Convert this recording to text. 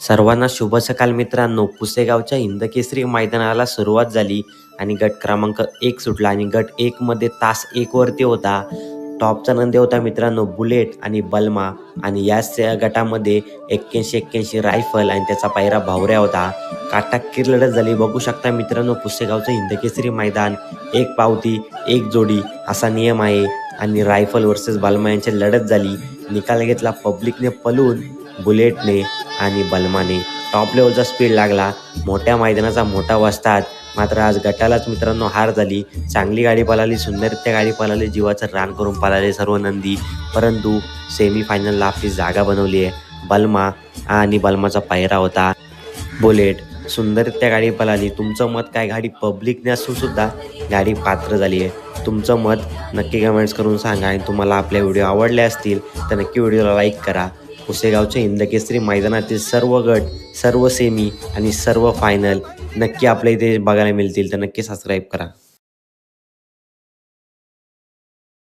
सर्वांना शुभ सकाळ मित्रांनो. पुसेगावच्या हिंदकेसरी मैदानाला सुरुवात झाली आणि गट क्रमांक एक सुटला आणि गट एकमध्ये तास एक वरती होता. टॉपचा नंदी होता मित्रांनो बुलेट आणि बल्मा. आणि याच गटामध्ये एक्क्याऐंशी एक्क्याऐंशी रायफल आणि त्याचा पायरा भावऱ्या होता. काटाकीर लढत झाली. बघू शकता मित्रांनो पुसेगावचं हिंदकेसरी मैदान एक पावती एक जोडी असा नियम आहे. आणि रायफल वर्सेस बल्मा यांची लढत झाली. निकाल घेतला पब्लिकने पलून बुलेटने. आणि बलमाने टॉप लेवलचा स्पीड लागला. मोठ्या मैदानाचा मोठा वस्तात मात्र आज गटालाच मित्रांनो हार झाली. चांगली गाडी पळाली सुंदररित्या गाडी पळाली जीवाचं रान करून पळाले सर्व नंदी. परंतु सेमीफायनलला आपली जागा बनवली आहे. बलमा आणि बलमाचा पायरा होता. बुलेट सुंदररित्या गाडी पळाली. तुमचं मत काय? गाडी पब्लिकने असूनसुद्धा गाडी पात्र झाली आहे. तुमचं मत नक्की कमेंट्स करून सांगा आणि तुम्हाला आपले व्हिडिओ आवडले असतील तर नक्की व्हिडिओला लाईक करा. पुसेगावच्या हिंदकेसरी मैदानातील सर्व गट सर्व सेमी आणि सर्व फायनल नक्की आपल्या इथे बघायला मिळतील. तर नक्की सबस्क्राईब करा.